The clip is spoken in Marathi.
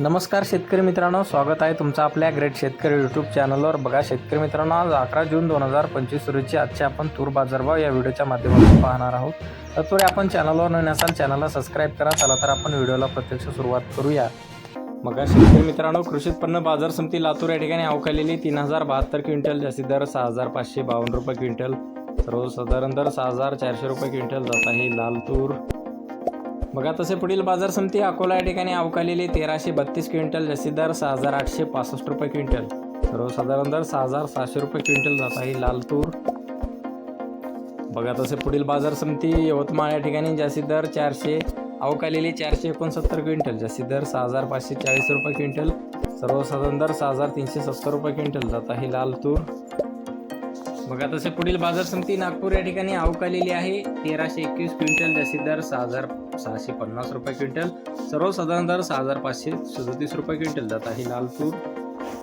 नमस्कार शेतकरी मित्रांनो स्वागत आहे तुमचं आपल्या ग्रेट शेतकरी यूट्यूब चॅनलवर बघा शेतकरी मित्रांनो आज अकरा जून दोन हजार पंचवीस रोजी आजचे आपण तूर बाजारभाव या व्हिडिओच्या माध्यमातून पाहणार आहोत. तत्पूर्वी आपण चॅनलवर नवीन असाल चॅनलला सबस्क्राईब करा. चला तर आपण व्हिडिओला प्रत्यक्ष सुरुवात करूया. मग शेतकरी मित्रांनो कृषी उत्पन्न बाजार समिती लातूर या ठिकाणी अवकालेली तीन हजार बहात्तर क्विंटल जास्तीत दर सहा हजार पाचशे बावन्न रुपये क्विंटल सर्वसाधारण दर सहा हजार चारशे रुपये क्विंटल जात आहे लाल तूर. बघा तसे पुढील बाजार समिती अकोला या ठिकाणी अवकालेली तेराशे बत्तीस क्विंटल जास्तीत दर सहा हजार आठशे पासष्ट रुपये क्विंटल. सर्वसाधारण दर सहा हजार सहाशे रुपये क्विंटल जात आहे लाल तूर बघा तसे पुढील बाजार समिती यवतमाळ या ठिकाणी जास्तीत दर चारशे अवकालेली चारशे एकोणसत्तर क्विंटल जास्तीत दर सहा हजार पाचशे चाळीस रुपये क्विंटल सर्वसाधारण दर सहा हजार तीनशे सत्तर रुपये क्विंटल जात आहे लाल तूर बघा तसे पुढील बाजार समिती नागपूर या ठिकाणी अवकालेली आहे. तेराशे एकवीस क्विंटल जास्तीत दर सहा हजार सहाशे पन्नास रुपये क्विंटल. सर्वसाधारण दर सहा हजार पाचशे सदतीस रुपये क्विंटल. जात आहे लाल तूर